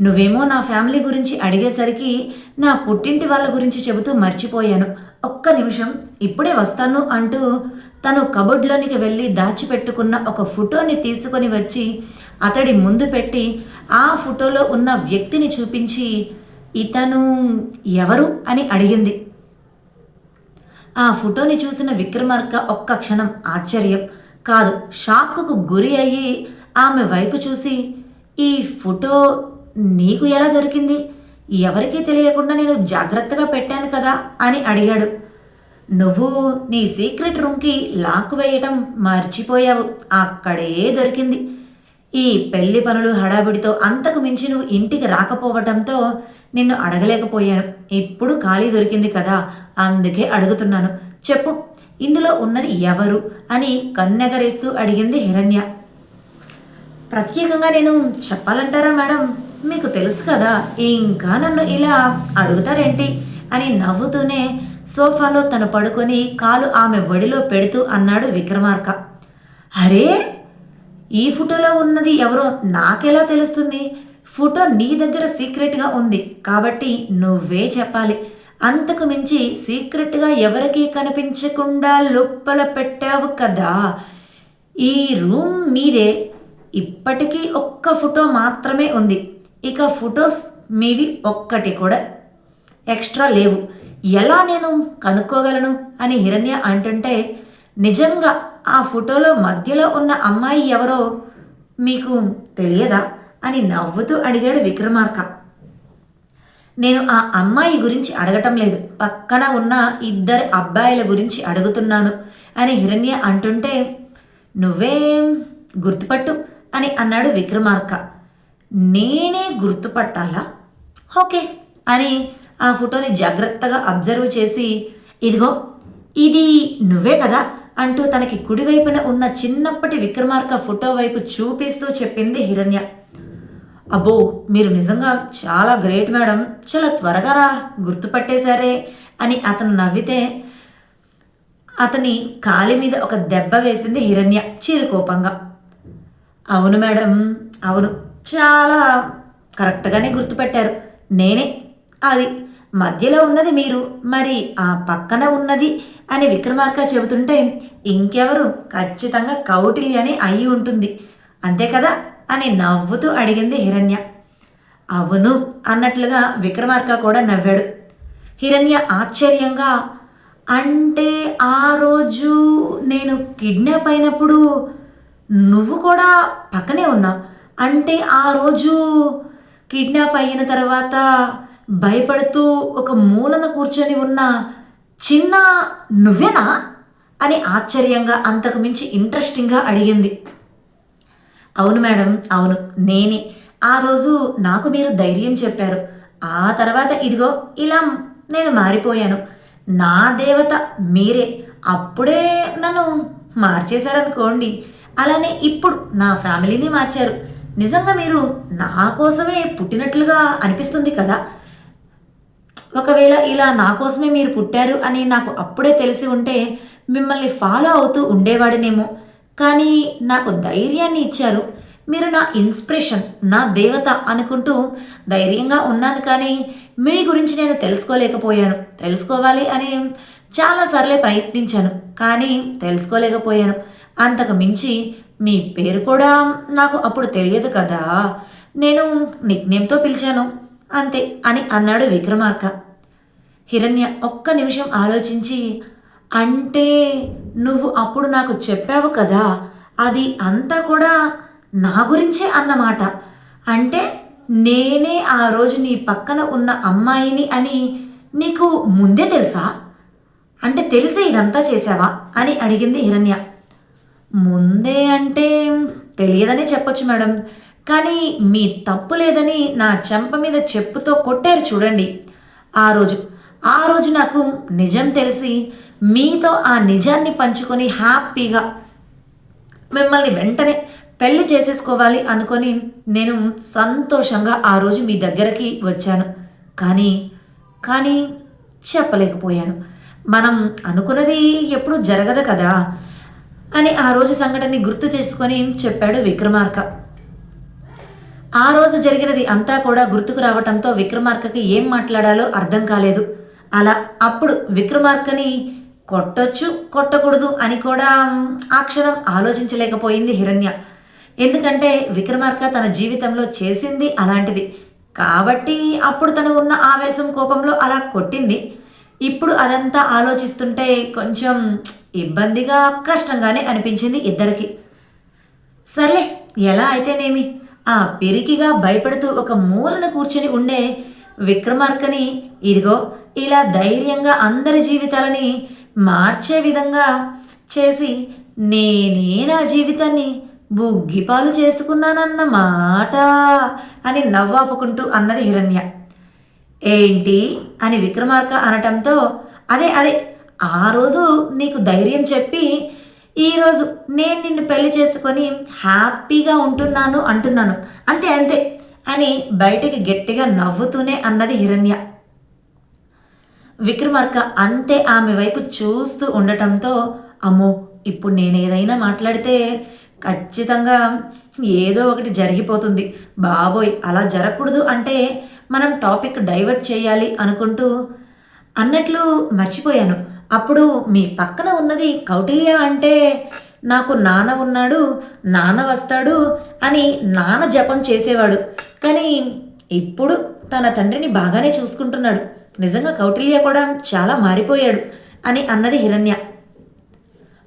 నువ్వేమో నా ఫ్యామిలీ గురించి అడిగేసరికి నా పుట్టింటి వాళ్ళ గురించి చెబుతూ మర్చిపోయాను. ఒక్క నిమిషం ఇప్పుడే వస్తాను అంటూ తను కబోర్డ్లోనికి వెళ్ళి దాచిపెట్టుకున్న ఒక ఫోటోని తీసుకొని వచ్చి అతడి ముందు పెట్టి ఆ ఫోటోలో ఉన్న వ్యక్తిని చూపించి ఇతను ఎవరు? అని అడిగింది. ఆ ఫోటోని చూసిన విక్రమార్క ఒక్క క్షణం ఆశ్చర్యం. కాదు షాక్కు గురి అయ్యి ఆమె వైపు చూసి ఈ ఫోటో నీకు ఎలా దొరికింది? ఎవరికీ తెలియకుండా నేను జాగ్రత్తగా పెట్టాను కదా అని అడిగాడు. నువ్వు నీ సీక్రెట్ రూమ్కి లాక్ వేయటం మర్చిపోయావు. అక్కడే దొరికింది. ఈ పెళ్ళి పనులు హడావిడితో అంతకు మించి నువ్వు ఇంటికి రాకపోవటంతో నిన్ను అడగలేకపోయాను. ఇప్పుడు ఖాళీ దొరికింది కదా అందుకే అడుగుతున్నాను. చెప్పు ఇందులో ఉన్నది ఎవరు అని కన్నెగరేస్తూ అడిగింది హిరణ్య. ప్రత్యేకంగా నేను చెప్పాలంటారా మేడం? మీకు తెలుసు కదా ఇంకా నన్ను ఇలా అడుగుతారేంటి? అని నవ్వుతూనే సోఫాలో తను పడుకొని కాలు ఆమె వడిలో పెడుతూ అన్నాడు విక్రమార్క. అరే ఈ ఫోటోలో ఉన్నది ఎవరో నాకెలా తెలుస్తుంది? ఫోటో నీ దగ్గర సీక్రెట్గా ఉంది కాబట్టి నువ్వే చెప్పాలి. అంతకు మించి సీక్రెట్గా ఎవరికీ కనిపించకుండా లోపల పెట్టావు కదా. ఈ రూమ్ మీదే ఇప్పటికీ ఒక్క ఫోటో మాత్రమే ఉంది. ఇక ఫొటోస్ మీవి ఒక్కటి కూడా ఎక్స్ట్రా లేవు. ఎలా నేను కనుక్కోగలను? అని హిరణ్య అంటుంటే నిజంగా ఆ ఫోటోలో మధ్యలో ఉన్న అమ్మాయి ఎవరో మీకు తెలియదా? అని నవ్వుతూ అడిగాడు విక్రమార్క. నేను ఆ అమ్మాయి గురించి అడగటం లేదు. పక్కన ఉన్న ఇద్దరు అబ్బాయిల గురించి అడుగుతున్నాను అని హిరణ్య అంటుంటే నువ్వేం గుర్తుపట్టు? అని అన్నాడు విక్రమార్క. నేనే గుర్తుపట్టాలా ఓకే అని ఆ ఫోటోని జాగ్రత్తగా అబ్జర్వ్ చేసి ఇదిగో ఇది నువ్వే కదా అంటూ తనకి కుడివైపున ఉన్న చిన్నప్పటి విక్రమార్క ఫోటో వైపు చూపిస్తూ చెప్పింది హిరణ్య. అబ్బో మీరు నిజంగా చాలా గ్రేట్ మేడం. చాలా త్వరగా రా గుర్తుపట్టేశారే అని అతను నవ్వితే అతని కాలి మీద ఒక దెబ్బ వేసింది హిరణ్య చీరుకోపంగా అవును మేడం అవును. చాలా కరెక్ట్గానే గుర్తుపెట్టారు. నేనే. అది. మధ్యలో ఉన్నది మీరు. మరి ఆ పక్కన ఉన్నది అని విక్రమార్క చెబుతుంటే ఇంకెవరు? ఖచ్చితంగా కౌటిల్యని అయి ఉంటుంది. అంతే కదా? అని నవ్వుతూ అడిగింది హిరణ్య. అవును అన్నట్లుగా విక్రమార్క కూడా నవ్వాడు. హిరణ్య ఆశ్చర్యంగా అంటే ఆ రోజు నేను కిడ్నాప్ అయినప్పుడు నువ్వు కూడా పక్కనే ఉన్నావు అంటే ఆ రోజు కిడ్నాప్ అయిన తర్వాత భయపడుతూ ఒక మూలన కూర్చొని ఉన్న చిన్న నువ్వేనా? అని ఆశ్చర్యంగా అంతకు మించి ఇంట్రెస్టింగ్గా అడిగింది. అవును మేడం అవును నేనే. ఆ రోజు నాకు మీరు ధైర్యం చెప్పారు. ఆ తర్వాత ఇదిగో ఇలా నేను మారిపోయాను. నా దేవత మీరే. అప్పుడే నన్ను మార్చేశారనుకోండి. అలానే ఇప్పుడు నా ఫ్యామిలీని మార్చారు. నిజంగా మీరు నా కోసమే పుట్టినట్లుగా అనిపిస్తుంది కదా? ఒకవేళ ఇలా నా కోసమే మీరు పుట్టారు అని నాకు అప్పుడే తెలిసి ఉంటే మిమ్మల్ని ఫాలో అవుతూ ఉండేవాడినేమో. కానీ నాకు ధైర్యాన్ని ఇచ్చారు. మీరు నా ఇన్స్పిరేషన్ నా దేవత అనుకుంటూ ధైర్యంగా ఉన్నాను కానీ మీ గురించి నేను తెలుసుకోలేకపోయాను. తెలుసుకోవాలి అని చాలాసార్లే ప్రయత్నించాను కానీ తెలుసుకోలేకపోయాను. అంతకు మించి మీ పేరు కూడా నాకు అప్పుడు తెలియదు కదా. నేను నిక్నేమ్తో పిలిచాను. అంతే అని అన్నాడు విక్రమార్క. హిరణ్య ఒక్క నిమిషం ఆలోచించి అంటే నువ్వు అప్పుడు నాకు చెప్పావు కదా అది అంతా కూడా నా గురించే అన్నమాట. అంటే నేనే ఆ రోజు నీ పక్కన ఉన్న అమ్మాయిని అని నీకు ముందే తెలుసా? అంటే తెలిసే ఇదంతా చేసావా అని అడిగింది హిరణ్య. ముందే అంటే తెలియదనే చెప్పొచ్చు మేడం. కానీ మీ తప్పు లేదని నా చెంప మీద చెప్పుతో కొట్టారు చూడండి. ఆ రోజు ఆ రోజు నాకు నిజం తెలిసి మీతో ఆ నిజాన్ని పంచుకొని హ్యాపీగా మిమ్మల్ని వెంటనే పెళ్ళి చేసేసుకోవాలి అనుకొని నేను సంతోషంగా ఆ రోజు మీ దగ్గరికి వచ్చాను. కానీ కానీ చెప్పలేకపోయాను. మనం అనుకున్నది ఎప్పుడు జరగదు కదా. అని ఆ రోజు సంఘటనని గుర్తు చేసుకొని చెప్పాడు విక్రమార్క. ఆ రోజు జరిగినది అంతా కూడా గుర్తుకు రావటంతో విక్రమార్కకి ఏం మాట్లాడాలో అర్థం కాలేదు. అలా అప్పుడు విక్రమార్కని కొట్టొచ్చు కొట్టకూడదు అని కూడా ఆ క్షణం ఆలోచించలేకపోయింది హిరణ్య. ఎందుకంటే విక్రమార్క తన జీవితంలో చేసింది అలాంటిది. కాబట్టి అప్పుడు తను ఉన్న ఆవేశం కోపంలో అలా కొట్టింది. ఇప్పుడు అదంతా ఆలోచిస్తుంటే కొంచెం ఇబ్బందిగా కష్టంగానే అనిపించింది ఇద్దరికి. సర్లే ఎలా అయితేనేమి? ఆ పిరికిగా భయపడుతూ ఒక మూలన కూర్చొని ఉండే విక్రమార్కని ఇదిగో ఇలా ధైర్యంగా అందరి జీవితాలని మార్చే విధంగా చేసి నేనే నా జీవితాన్ని బుగ్గిపాలు చేసుకున్నానన్న మాట అని నవ్వాపుకుంటూ అన్నది హిరణ్య. ఏంటి అని విక్రమార్క అనటంతో అదే అదే ఆ రోజు నీకు ధైర్యం చెప్పి ఈరోజు నేను నిన్ను పెళ్ళి చేసుకొని హ్యాపీగా ఉంటున్నాను అంటున్నాను. అంతే అంతే అని బయటికి గట్టిగా నవ్వుతూనే అన్నది హిరణ్య. విక్రమార్క అంతే ఆమె వైపు చూస్తూ ఉండటంతో అమ్మో ఇప్పుడు నేను ఏదైనా మాట్లాడితే ఖచ్చితంగా ఏదో ఒకటి జరిగిపోతుంది. బాబోయ్ అలా జరగకూడదు అంటే మనం టాపిక్ డైవర్ట్ చేయాలి అనుకుంటూ అన్నట్లు మర్చిపోయాను. అప్పుడు మీ పక్కన ఉన్నది కౌటిల్య అంటే నాకు నాన్న ఉన్నాడు నాన్న వస్తాడు అని నాన్న జపం చేసేవాడు. కానీ ఇప్పుడు తన తండ్రిని బాగానే చూసుకుంటున్నాడు. నిజంగా కౌటిల్య కూడా చాలా మారిపోయాడు అని అన్నది హిరణ్య.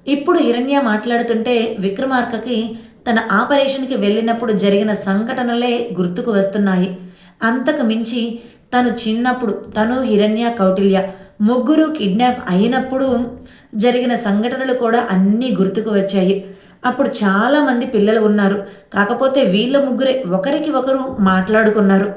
ఇప్పుడు హిరణ్య మాట్లాడుతుంటే విక్రమార్కకి తన ఆపరేషన్కి వెళ్ళినప్పుడు జరిగిన సంఘటనలే గుర్తుకు వస్తున్నాయి. అంతకు మించి తను చిన్నప్పుడు తను హిరణ్య కౌటిల్య ముగ్గురు కిడ్నాప్ అయినప్పుడు జరిగిన సంఘటనలు కూడా అన్నీ గుర్తుకు వచ్చాయి. అప్పుడు చాలామంది పిల్లలు ఉన్నారు. కాకపోతే వీళ్ళ ముగ్గురే ఒకరికి ఒకరు మాట్లాడుకున్నారు.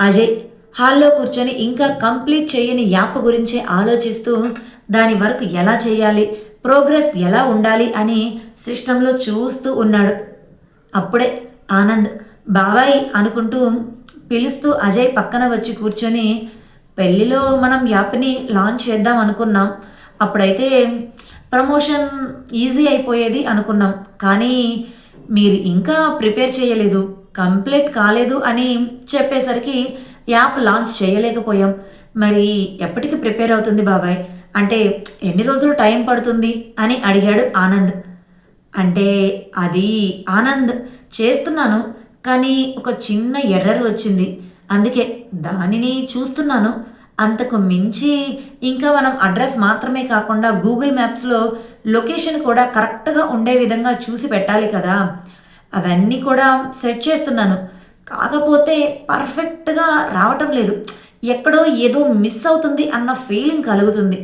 అజయ్ హాల్లో కూర్చొని ఇంకా కంప్లీట్ చేయని యాప్ గురించే ఆలోచిస్తూ దాని వర్క్ ఎలా చేయాలి? ప్రోగ్రెస్ ఎలా ఉండాలి? అని సిస్టంలో చూస్తూ ఉన్నాడు. అప్పుడే ఆనంద్ బాబాయ్ అనుకుంటూ పిలుస్తూ అజయ్ పక్కన వచ్చి కూర్చొని పెళ్ళిలో మనం యాప్ని లాంచ్ చేద్దాం అనుకున్నాం. అప్పుడైతే ప్రమోషన్ ఈజీ అయిపోయేది అనుకున్నాం. కానీ మీరు ఇంకా ప్రిపేర్ చేయలేదు కంప్లీట్ కాలేదు అని చెప్పేసరికి యాప్ లాంచ్ చేయలేకపోయాం. మరి ఎప్పటికి ప్రిపేర్ అవుతుంది బాబాయ్? అంటే ఎన్ని రోజులు టైం పడుతుంది? అని అడిగాడు ఆనంద్. అంటే అది ఆనంద్ చేస్తున్నాను. కానీ ఒక చిన్న ఎర్రర్ వచ్చింది. అందుకే దానిని చూస్తున్నాను. అంతకు మించి ఇంకా మనం అడ్రస్ మాత్రమే కాకుండా గూగుల్ మ్యాప్స్లో లొకేషన్ కూడా కరెక్ట్గా ఉండే విధంగా చూసి పెట్టాలి కదా. అవన్నీ కూడా సెట్ చేస్తున్నాను. కాకపోతే పర్ఫెక్ట్గా రావటం లేదు. ఎక్కడో ఏదో మిస్ అవుతుంది అన్న ఫీలింగ్ కలుగుతుంది.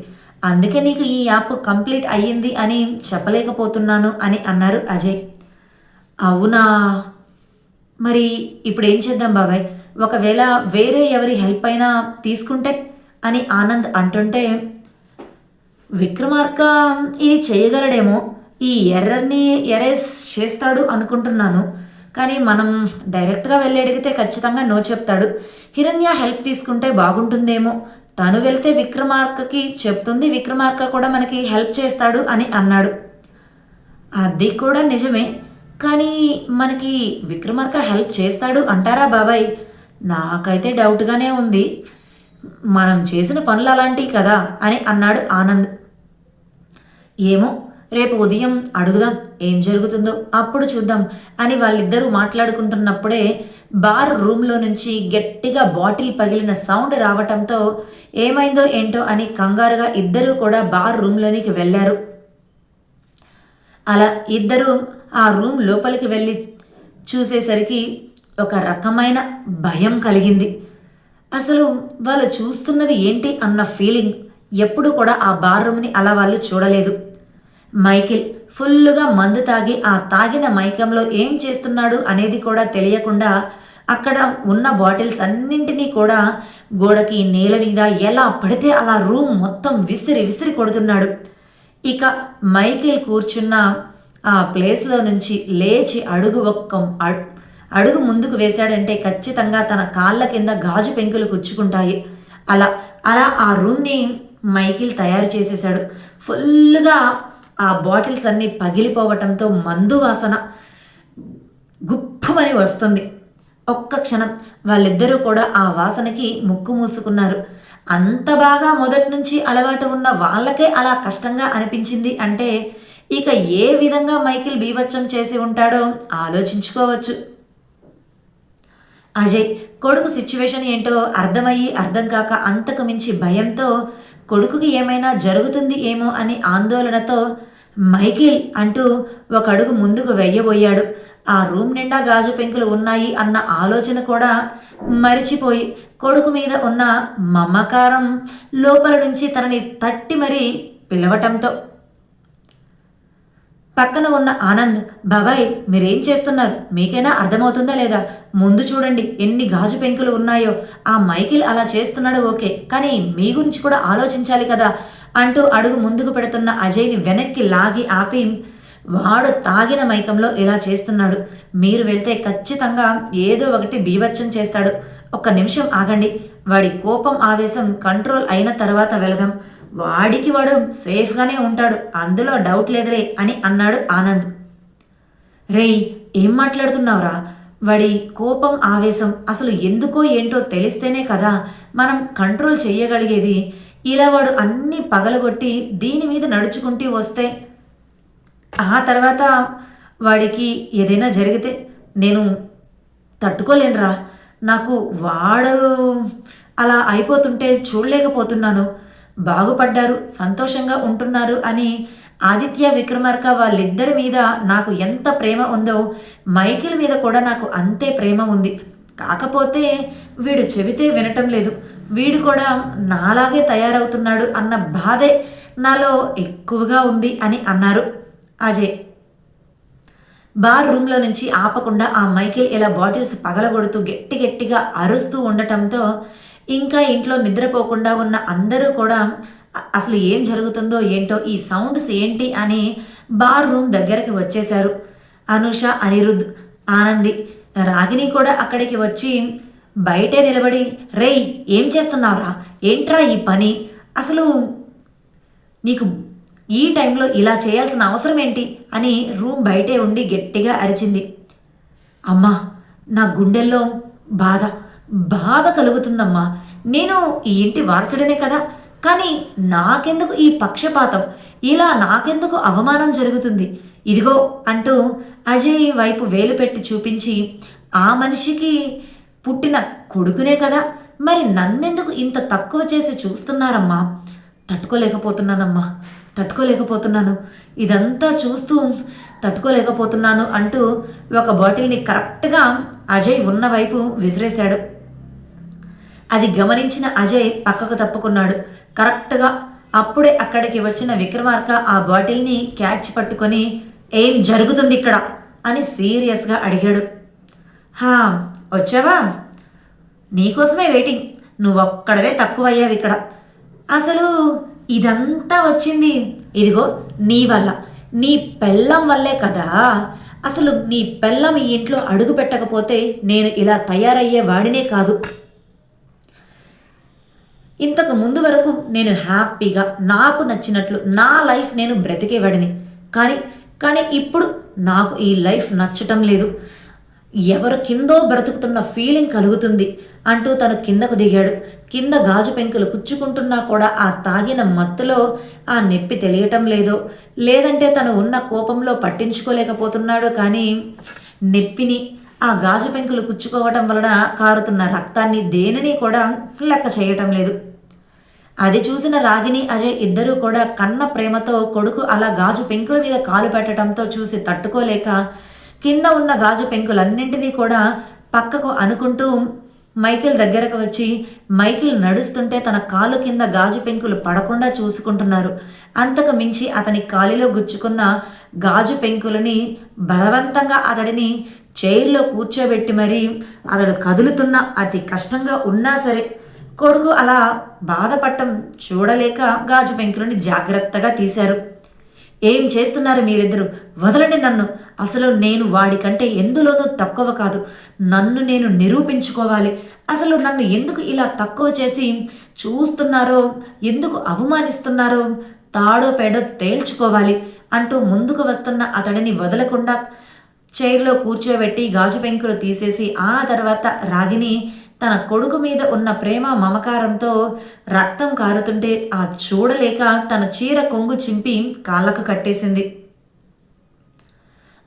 అందుకే నీకు ఈ యాప్ కంప్లీట్ అయ్యింది అని చెప్పలేకపోతున్నాను అని అన్నారు అజయ్. అవునా? మరి ఇప్పుడు ఏం చేద్దాం బాబాయ్? ఒకవేళ వేరే ఎవరి హెల్ప్ అయినా తీసుకుంటే? అని ఆనంద్ అంటుంటే విక్రమార్క ఇది చేయగలడేమో. ఈ ఎర్రర్ని ఎరేస్ చేస్తాడు అనుకుంటున్నాను. కానీ మనం డైరెక్ట్గా వెళ్ళి అడిగితే ఖచ్చితంగా నో చెప్తాడు. హిరణ్య హెల్ప్ తీసుకుంటే బాగుంటుందేమో. తను వెళ్తే విక్రమార్కకి చెప్తుంది. విక్రమార్క కూడా మనకి హెల్ప్ చేస్తాడు అని అన్నాడు. అది కూడా నిజమే. కానీ మనకి విక్రమార్క హెల్ప్ చేస్తాడు అంటారా బాబాయ్? నాకైతే డౌట్గానే ఉంది. మనం చేసిన పనులు అలాంటివి కదా అని అన్నాడు ఆనంద్. ఏమో రేపు ఉదయం అడుగుదాం ఏం జరుగుతుందో అప్పుడు చూద్దాం అని వాళ్ళిద్దరూ మాట్లాడుకుంటున్నప్పుడే బార్ రూమ్లో నుంచి గట్టిగా బాటిల్ పగిలిన సౌండ్ రావటంతో ఏమైందో ఏంటో అని కంగారుగా ఇద్దరూ కూడా బార్ రూమ్లోనికి వెళ్ళారు. అలా ఇద్దరూ ఆ రూమ్ లోపలికి వెళ్ళి చూసేసరికి ఒక రకమైన భయం కలిగింది. అసలు వాళ్ళు చూస్తున్నది ఏంటి అన్న ఫీలింగ్ ఎప్పుడు కూడా ఆ బార్ రూమ్ని అలా వాళ్ళు చూడలేదు. మైకిల్ ఫుల్లుగా మందు తాగి ఆ తాగిన మైకంలో ఏం చేస్తున్నాడు అనేది కూడా తెలియకుండా అక్కడ ఉన్న బాటిల్స్ అన్నింటినీ కూడా గోడకి నేల మీద ఎలా పడితే అలా రూమ్ మొత్తం విసిరి విసిరి కొడుతున్నాడు. ఇక మైకేల్ కూర్చున్న ఆ ప్లేస్లో నుంచి లేచి అడుగు ఒక్క అడుగు ముందుకు వేశాడంటే ఖచ్చితంగా తన కాళ్ళ కింద గాజు పెంకులు గుచ్చుకుంటాయి. అలా అలా ఆ రూమ్ని మైకిల్ తయారు చేసేశాడు. ఫుల్గా ఆ బాటిల్స్ అన్నీ పగిలిపోవటంతో మందు వాసన గుప్పమని వస్తుంది. ఒక్క క్షణం వాళ్ళిద్దరూ కూడా ఆ వాసనకి ముక్కు మూసుకున్నారు. అంత బాగా మొదటి నుంచి అలవాటు ఉన్న వాళ్ళకే అలా కష్టంగా అనిపించింది అంటే ఇక ఏ విధంగా మైకిల్ బీభత్సం చేసి ఉంటాడో ఆలోచించుకోవచ్చు. అజయ్ కొడుకు సిచ్యువేషన్ ఏంటో అర్థమయ్యి అర్థం కాక అంతకు మించి భయంతో కొడుకుకి ఏమైనా జరుగుతుంది ఏమో అని ఆందోళనతో మైకిల్ అంటూ ఒక అడుగు ముందుకు వెయ్యబోయాడు ఆ రూమ్ నిండా గాజు పెంకులు ఉన్నాయి అన్న ఆలోచన కూడా మరిచిపోయి కొడుకు మీద ఉన్న మమకారం లోపల నుంచి తనని తట్టి మరీ పిలవటంతో. పక్కన ఉన్న ఆనంద్ బాబాయ్ మీరేం చేస్తున్నారు? మీకైనా అర్థమవుతుందా లేదా? ముందు చూడండి ఎన్ని గాజు పెంకులు ఉన్నాయో. ఆ మైకిల్ అలా చేస్తున్నాడు ఓకే కానీ మీ గురించి కూడా ఆలోచించాలి కదా అంటూ అడుగు ముందుకు పెడుతున్న అజయ్ని వెనక్కి లాగి ఆపి వాడు తాగిన మైకంలో ఇలా చేస్తున్నాడు. మీరు వెళ్తే ఖచ్చితంగా ఏదో ఒకటి బీభత్సం చేస్తాడు. ఒక్క నిమిషం ఆగండి. వాడి కోపం ఆవేశం కంట్రోల్ అయిన తర్వాత వెళదాం. వాడికి వాడు సేఫ్గానే ఉంటాడు. అందులో డౌట్ లేదులే అని అన్నాడు ఆనంద్. రేయ్ ఏం మాట్లాడుతున్నావురా? వాడి కోపం ఆవేశం అసలు ఎందుకో ఏంటో తెలిస్తేనే కదా మనం కంట్రోల్ చేయగలిగేది ఇలా వాడు అన్నీ పగలగొట్టి దీని మీద నడుచుకుంటూ వస్తే. ఆ తర్వాత వాడికి ఏదైనా జరిగితే నేను తట్టుకోలేనురా. నాకు వాడు అలా అయిపోతుంటే చూడలేకపోతున్నాను. బాగుపడ్డారు సంతోషంగా ఉంటున్నారు అని ఆదిత్య విక్రమార్క వాళ్ళిద్దరి మీద నాకు ఎంత ప్రేమ ఉందో మైకిల్ మీద కూడా నాకు అంతే ప్రేమ ఉంది. కాకపోతే వీడు చెబితే వినటం లేదు. వీడు కూడా నాలాగే తయారవుతున్నాడు అన్న బాధే నాలో ఎక్కువగా ఉంది అని అన్నారు. అజయ్ బార్ రూమ్లో నుంచి ఆపకుండా ఆ మైకేల్ ఇలా బాటిల్స్ పగలగొడుతూ గట్టి గట్టిగా అరుస్తూ ఉండటంతో ఇంకా ఇంట్లో నిద్రపోకుండా ఉన్న అందరూ కూడా అసలు ఏం జరుగుతుందో ఏంటో ఈ సౌండ్స్ ఏంటి అని బార్ రూమ్ దగ్గరికి వచ్చేశారు. అనుష అనిరుద్ ఆనంది రాగిని కూడా అక్కడికి వచ్చి బయటే నిలబడి రేయ్ ఏం చేస్తున్నావురా? ఏంట్రా ఈ పని? అసలు నీకు ఈ టైంలో ఇలా చేయాల్సిన అవసరం ఏంటి? అని రూమ్ బయటే ఉండి గట్టిగా అరిచింది. అమ్మా నా గుండెల్లో బాధ బాధ కలుగుతుందమ్మా. నేను ఈ ఇంటి వారసుడనే కదా. కానీ నాకెందుకు ఈ పక్షపాతం? ఇలా నాకెందుకు అవమానం జరుగుతుంది? ఇదిగో అంటూ అజయ్ వైపు వేలు పెట్టి చూపించి ఆ మనిషికి పుట్టిన కొడుకునే కదా. మరి నన్నెందుకు ఇంత తక్కువ చేసి చూస్తున్నారమ్మా? తట్టుకోలేకపోతున్నానమ్మా. తట్టుకోలేకపోతున్నాను. ఇదంతా చూస్తూ తట్టుకోలేకపోతున్నాను అంటూ ఒక బాటిల్ని కరెక్ట్గా అజయ్ ఉన్న వైపు విసిరేశాడు. అది గమనించిన అజయ్ పక్కకు తప్పుకున్నాడు. కరెక్ట్గా అప్పుడే అక్కడికి వచ్చిన విక్రమార్క ఆ బాటిల్ని క్యాచ్ పట్టుకొని ఏం జరుగుతుంది ఇక్కడ? అని సీరియస్గా అడిగాడు. హా వచ్చావా? నీకోసమే వెయిటింగ్. నువ్వొక్కడవే తక్కువయ్యావు ఇక్కడ. అసలు ఇదంతా వచ్చింది. ఇదిగో నీ వల్ల. నీ పెళ్ళం వల్లే కదా. అసలు నీ పెళ్ళం ఈ ఇంట్లో అడుగు పెట్టకపోతే నేను ఇలా తయారయ్యే వాడినే కాదు. ఇంతకు ముందు వరకు నేను హ్యాపీగా నాకు నచ్చినట్లు నా లైఫ్ నేను బ్రతికేవాడిని. కానీ కానీ ఇప్పుడు నాకు ఈ లైఫ్ నచ్చటం లేదు. ఎవరు కిందో బ్రతుకుతున్న ఫీలింగ్ కలుగుతుంది అంటూ తను కిందకు దిగాడు. కింద గాజు పెంకులు కుచ్చుకుంటున్నా కూడా ఆ తాగిన మత్తులో ఆ నొప్పి తెలియటం లేదో. లేదంటే తను ఉన్న కోపంలో పట్టించుకోలేకపోతున్నాడు కానీ నొప్పిని ఆ గాజు పెంకులు కుచ్చుకోవటం వలన కారుతున్న రక్తాన్ని దేనిని కూడా లెక్క చేయటం లేదు. అది చూసిన రాగిని అజయ్ ఇద్దరూ కూడా కన్న ప్రేమతో కొడుకు అలా గాజు పెంకుల మీద కాలు పెట్టడంతో చూసి తట్టుకోలేక కింద ఉన్న గాజు పెంకులన్నింటినీ కూడా పక్కకు అనుకుంటూ మైకిల్ దగ్గరకు వచ్చి మైకిల్ నడుస్తుంటే తన కాలు కింద గాజు పెంకులు పడకుండా చూసుకుంటున్నారు. అంతకు మించి అతని కాలిలో గుచ్చుకున్న గాజు పెంకులని బలవంతంగా అతడిని చైర్లో కూర్చోబెట్టి మరీ అతడు కదులుతున్న అతి కష్టంగా ఉన్నా సరే కొడుకు అలా బాధపడటం చూడలేక గాజు పెంకులని జాగ్రత్తగా తీశారు. ఏం చేస్తున్నారు మీరిద్దరు? వదలండి నన్ను. అసలు నేను వాడికంటే ఎందులోనూ తక్కువ కాదు. నన్ను నేను నిరూపించుకోవాలి. అసలు నన్ను ఎందుకు ఇలా తక్కువ చేసి చూస్తున్నారో ఎందుకు అవమానిస్తున్నారో తాడో పేడో తేల్చుకోవాలి అంటూ ముందుకు వస్తున్న అతడిని వదలకుండా చైర్లో కూర్చోబెట్టి గాజు పెంకులు తీసేసి ఆ తర్వాత రాగిని తన కొడుకు మీద ఉన్న ప్రేమ మమకారంతో రక్తం కారుతుంటే ఆ చూడలేక తన చీర కొంగు చింపి కాళ్ళకు కట్టేసింది.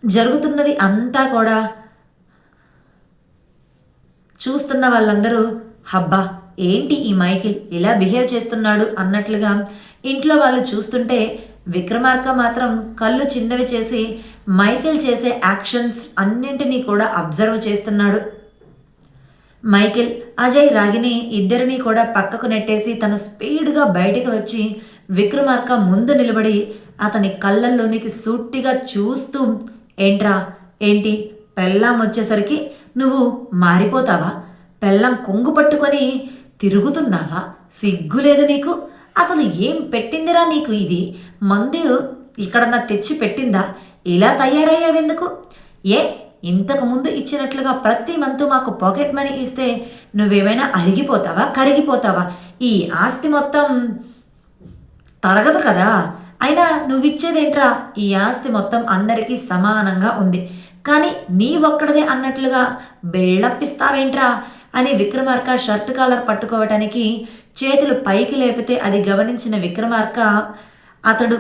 జరుగుతున్నది అంతా కూడా చూస్తున్న వాళ్ళందరూ హబ్బా ఏంటి ఈ మైకిల్? ఇలా బిహేవ్ చేస్తున్నాడు? అన్నట్లుగా ఇంట్లో వాళ్ళు చూస్తుంటే విక్రమార్క మాత్రం కళ్ళు చిన్నవి చేసి మైకిల్ చేసే యాక్షన్స్ అన్నింటినీ కూడా అబ్జర్వ్ చేస్తున్నాడు. మైకిల్ అజయ్ రాగిని ఇద్దరిని కూడా పక్కకు నెట్టేసి తను స్పీడ్గా బయటికి వచ్చి విక్రమార్క ముందు నిలబడి అతని కళ్ళల్లోనికి సూటిగా చూస్తూ ఏంట్రా? ఏంటి? పెళ్ళాం వచ్చేసరికి నువ్వు మారిపోతావా? పెళ్ళం కొంగు పట్టుకొని తిరుగుతున్నావా? సిగ్గులేదు నీకు? అసలు ఏం పెట్టిందిరా నీకు ఇది? మందు ఇక్కడన్నా తెచ్చి పెట్టిందా? ఇలా తయారయ్యావెందుకు? ఏ ఇంతకు ముందు ఇచ్చినట్లుగా ప్రతి మంతు మాకు పాకెట్ మనీ ఇస్తే నువ్వేమైనా అరిగిపోతావా? కరిగిపోతావా? ఈ ఆస్తి మొత్తం తరగదు కదా? అయినా నువ్విచ్చేదేంట్రా? ఈ ఆస్తి మొత్తం అందరికీ సమానంగా ఉంది. కానీ నీ ఒక్కడదే అన్నట్లుగా బెళ్ళప్పిస్తావేంట్రా? అని విక్రమార్క షర్ట్ కాలర్ పట్టుకోవటానికి చేతులు పైకి లేపితే అది గమనించిన విక్రమార్క అతడు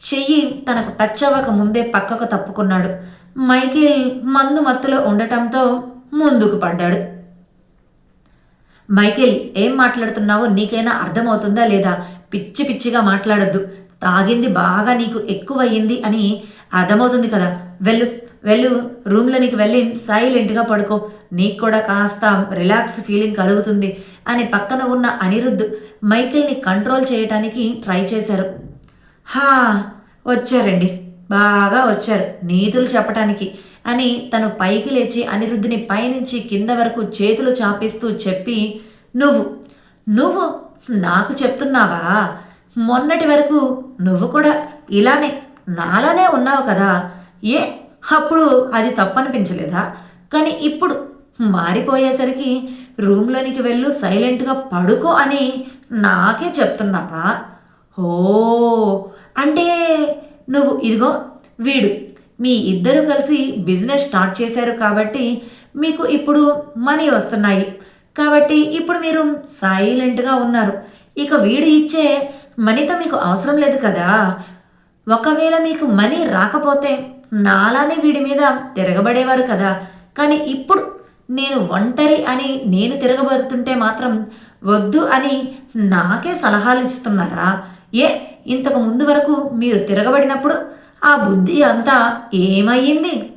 చెయ్యి తనకు టచ్ అవ్వక ముందే పక్కకు తప్పుకున్నాడు. మైకేల్ మందు మత్తులో ఉండటంతో ముందుకు పడ్డాడు. మైకేల్ ఏం మాట్లాడుతున్నావో నీకైనా అర్థమవుతుందా లేదా? పిచ్చి పిచ్చిగా మాట్లాడొద్దు. తాగింది బాగా నీకు ఎక్కువయ్యింది అని అర్థమవుతుంది కదా. వెళ్ళు వెళ్ళు రూమ్లోనికి వెళ్ళి సైలెంట్గా పడుకో. నీకు కూడా కాస్త రిలాక్స్ ఫీలింగ్ కలుగుతుంది అని పక్కన ఉన్న అనిరుద్ధ్ మైకిల్ని కంట్రోల్ చేయటానికి ట్రై చేశారు. హా వచ్చారండి. బాగా వచ్చారు నీతులు చెప్పటానికి అని తను పైకి లేచి అనిరుద్ధిని పైనుంచి కింద వరకు చేతులు చాపిస్తూ చెప్పి నువ్వు నువ్వు నాకు చెప్తున్నావా? మొన్నటి వరకు నువ్వు కూడా ఇలానే నాలానే ఉన్నావు కదా. ఏ అప్పుడు అది తప్పనిపించలేదా? కానీ ఇప్పుడు మారిపోయేసరికి రూమ్లోనికి వెళ్ళు సైలెంట్గా పడుకో అని నాకే చెప్తున్నావా? ఓ అంటే నువ్వు ఇదిగో వీడు. మీ ఇద్దరు కలిసి బిజినెస్ స్టార్ట్ చేశారు కాబట్టి మీకు ఇప్పుడు మనీ వస్తున్నాయి. కాబట్టి ఇప్పుడు మీరు సైలెంట్గా ఉన్నారు. ఇక వీడు ఇచ్చే మనీతో మీకు అవసరం లేదు కదా. ఒకవేళ మీకు మనీ రాకపోతే నాలానే వీడి మీద తిరగబడేవారు కదా. కానీ ఇప్పుడు నేను ఒంటరి అని నేను తిరగబడుతుంటే మాత్రం వద్దు అని నాకే సలహాలు ఇస్తున్నారా? ఏ ఇంతకు ముందు వరకు మీరు తిరగబడినప్పుడు ఆ బుద్ధి అంతా ఏమయ్యింది?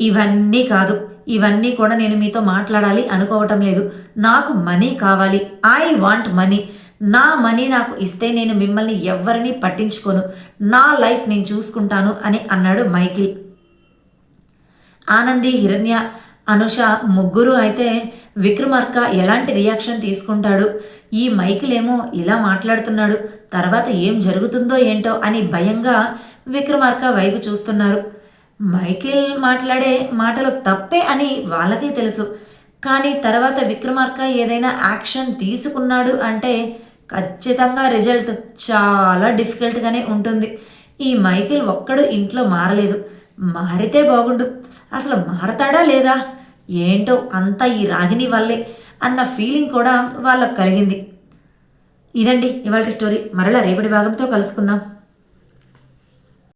ఇవన్నీ కాదు ఇవన్నీ కూడా నేను మీతో మాట్లాడాలి అనుకోవటం లేదు. నాకు మనీ కావాలి. I want money. నా మనీ నాకు ఇస్తే నేను మిమ్మల్ని ఎవరిని పట్టించుకోను. నా లైఫ్ నేను చూసుకుంటాను అని అన్నాడు మైకిల్. ఆనంది హిరణ్య అనుష ముగ్గురు అయితే విక్రమార్క ఎలాంటి రియాక్షన్ తీసుకుంటాడు? ఈ మైకిలేమో ఇలా మాట్లాడుతున్నాడు. తర్వాత ఏం జరుగుతుందో ఏంటో అని భయంగా విక్రమార్క వైపు చూస్తున్నారు. మైకిల్ మాట్లాడే మాటలు తప్పే అని వాళ్ళకే తెలుసు. కానీ తర్వాత విక్రమార్క ఏదైనా యాక్షన్ తీసుకున్నాడు అంటే ఖచ్చితంగా రిజల్ట్ చాలా డిఫికల్ట్గానే ఉంటుంది. ఈ మైకిల్ ఒక్కడు ఇంట్లో మారలేదు. మారితే బాగుండు. అసలు మారతాడా లేదా? ఏంటో అంతా ఈ రాగిని వల్లే అన్న ఫీలింగ్ కూడా వాళ్ళకు కలిగింది. ఇదండి ఇవాళ స్టోరీ మరలా రేపటి భాగంతో కలుసుకుందాం.